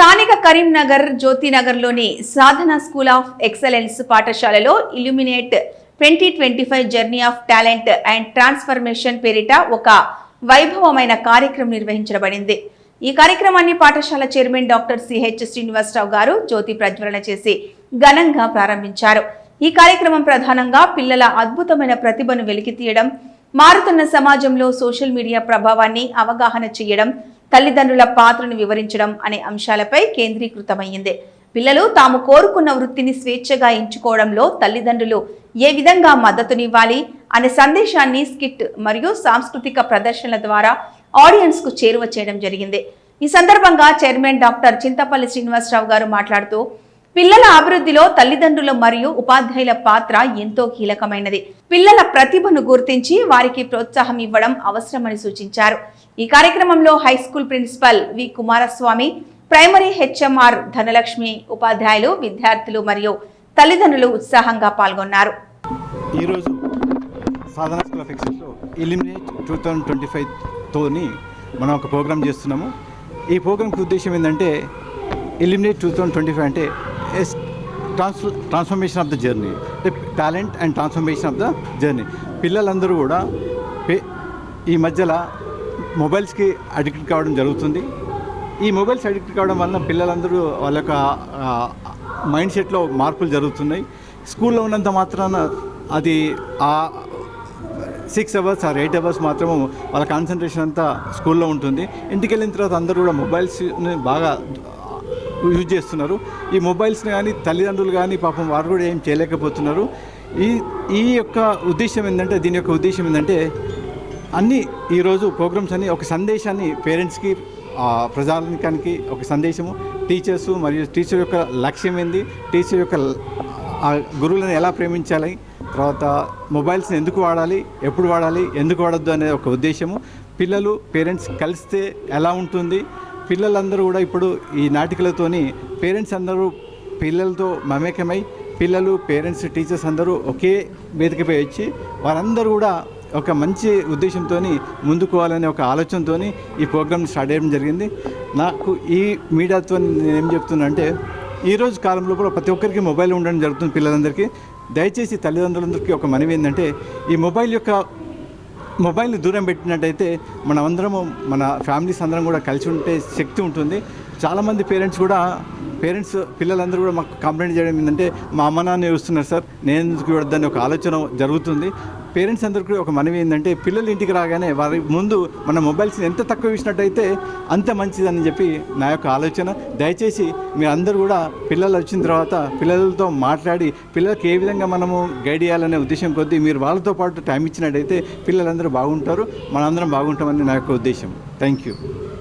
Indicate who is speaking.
Speaker 1: స్థానిక కరీంనగర్ జ్యోతినగర్లోని Sadhana school of excellence పాఠశాలలో illuminate twenty twenty five journey of talent and transformation పేరిట ఒక వైభవమైన కార్యక్రమం నిర్వహించబడింది. ఈ కార్యక్రమాన్ని పాఠశాల చైర్మన్ డాక్టర్ సిహెచ్ శ్రీనివాసరావు గారు జ్యోతి ప్రజ్వలన చేసి ఘనంగా ప్రారంభించారు. ఈ కార్యక్రమం ప్రధానంగా పిల్లల అద్భుతమైన ప్రతిభను వెలికితీయడం మారుతున్న సమాజంలో సోషల్ మీడియా ప్రభావాన్ని అవగాహన చేయడం తల్లిదండ్రుల పాత్రను వివరించడం అనే అంశాలపై కేంద్రీకృతమైంది. పిల్లలు తాము కోరుకున్న వృత్తిని స్వేచ్ఛగా ఎంచుకోవడంలో తల్లిదండ్రులు ఏ విధంగా మద్దతునివ్వాలి అనే సందేశాన్ని స్కిట్ మరియు సాంస్కృతిక ప్రదర్శనల ద్వారా ఆడియన్స్కు చేరువ చేయడం జరిగింది. ఈ సందర్భంగా చైర్మన్ డాక్టర్ చింతపల్లి శ్రీనివాసరావు గారు మాట్లాడుతూ పిల్లల అభివృద్ధిలో తల్లిదండ్రులు మరియు ఉపాధ్యాయుల పాత్ర ఎంతో కీలకమైనది. పిల్లల ప్రతిభను గుర్తించి వారికి ప్రోత్సాహం ఇవ్వడం అవసరమని సూచించారు. ఈ కార్యక్రమంలో high school principal V Kumaraswamy primary HMR Dhanalakshmi ఉపాధ్యాయులు విద్యార్థులు మరియు తల్లిదండ్రులు ఉత్సాహంగా పాల్గొన్నారు.
Speaker 2: ఈరోజు సాధన స్కూల్ ఆఫ్ ఎక్సెస్లో ఇలిమినేట్ టూ థౌజండ్ ట్వంటీ ఫైవ్తోని మనం ఒక ప్రోగ్రామ్ చేస్తున్నాము. ఈ ప్రోగ్రామ్కి ఉద్దేశం ఏంటంటే illuminate two thousand twenty five అంటే as trans transformation of the journey అంటే talent and transformation of the journey పిల్లలందరూ కూడా ఈ మధ్యలో మొబైల్స్కి అడిక్ట్ కావడం జరుగుతుంది. ఈ మొబైల్స్ అడిక్ట్ కావడం వలన పిల్లలందరూ వాళ్ళ యొక్క మైండ్ సెట్లో మార్పులు జరుగుతున్నాయి. స్కూల్లో ఉన్నంత మాత్రాన అది ఆ six hours or eight hours మాత్రము వాళ్ళ కాన్సన్ట్రేషన్ అంతా స్కూల్లో ఉంటుంది. ఇంటికి వెళ్ళిన తర్వాత అందరూ కూడా మొబైల్స్ని బాగా యూజ్ చేస్తున్నారు. ఈ మొబైల్స్ని కానీ తల్లిదండ్రులు కానీ పాపం వారు కూడా ఏం చేయలేకపోతున్నారు. ఈ ఈ యొక్క ఉద్దేశం ఏంటంటే దీని యొక్క ఉద్దేశం ఏంటంటే అన్ని ఈరోజు ప్రోగ్రామ్స్ అన్ని ఒక సందేశాన్ని పేరెంట్స్కి ప్రజానికానికి ఒక సందేశము. టీచర్స్ మరియు టీచర్ యొక్క లక్ష్యం ఏంది? టీచర్ యొక్క ఆ గురువులను ఎలా ప్రేమించాలి? తర్వాత మొబైల్స్ని ఎందుకు వాడాలి? ఎప్పుడు వాడాలి? ఎందుకు వాడద్దు అనే ఒక ఉద్దేశము. పిల్లలు పేరెంట్స్ కలిస్తే ఎలా ఉంటుంది? పిల్లలందరూ కూడా ఇప్పుడు ఈ నాటికలతోని పేరెంట్స్ అందరూ పిల్లలతో మమేకమై పిల్లలు పేరెంట్స్ టీచర్స్ అందరూ ఒకే వేదికపై వచ్చి వారందరూ కూడా ఒక మంచి ఉద్దేశంతో ముందుకు పోవాలనే ఒక ఆలోచనతో ఈ ప్రోగ్రామ్ స్టార్ట్ చేయడం జరిగింది. నాకు ఈ మీడియాతో నేను ఏం చెప్తున్నా అంటే ఈరోజు కాలంలో కూడా ప్రతి ఒక్కరికి మొబైల్ ఉండడం జరుగుతుంది పిల్లలందరికీ. దయచేసి తల్లిదండ్రులందరికీ ఒక మనవి ఏంటంటే ఈ మొబైల్ యొక్క మొబైల్ని దూరం పెట్టినట్టయితే మనమందరము మన ఫ్యామిలీస్ అందరం కూడా కలిసి ఉంటే శక్తి ఉంటుంది. చాలామంది పేరెంట్స్ కూడా పేరెంట్స్ పిల్లలందరూ కూడా మాకు కంప్లైంట్ చేయడం ఏంటంటే మా అమ్మ నాన్న చూస్తున్నారు సార్ నేను ఎందుకు చూడద్దని ఒక ఆలోచన జరుగుతుంది. పేరెంట్స్ అందరికీ ఒక మనవి ఏంటంటే పిల్లలు ఇంటికి రాగానే వారి ముందు మన మొబైల్స్ని ఎంత తక్కువ ఇచ్చినట్టయితే అంత మంచిదని చెప్పి నా యొక్క ఆలోచన. దయచేసి మీరు అందరూ కూడా పిల్లలు వచ్చిన తర్వాత పిల్లలతో మాట్లాడి పిల్లలకి ఏ విధంగా మనము గైడ్ చేయాలనే ఉద్దేశం కొద్దీ మీరు వాళ్ళతో పాటు టైం ఇచ్చినట్టయితే పిల్లలందరూ బాగుంటారు. మనందరం బాగుంటామని నా యొక్క ఉద్దేశం. Thank you.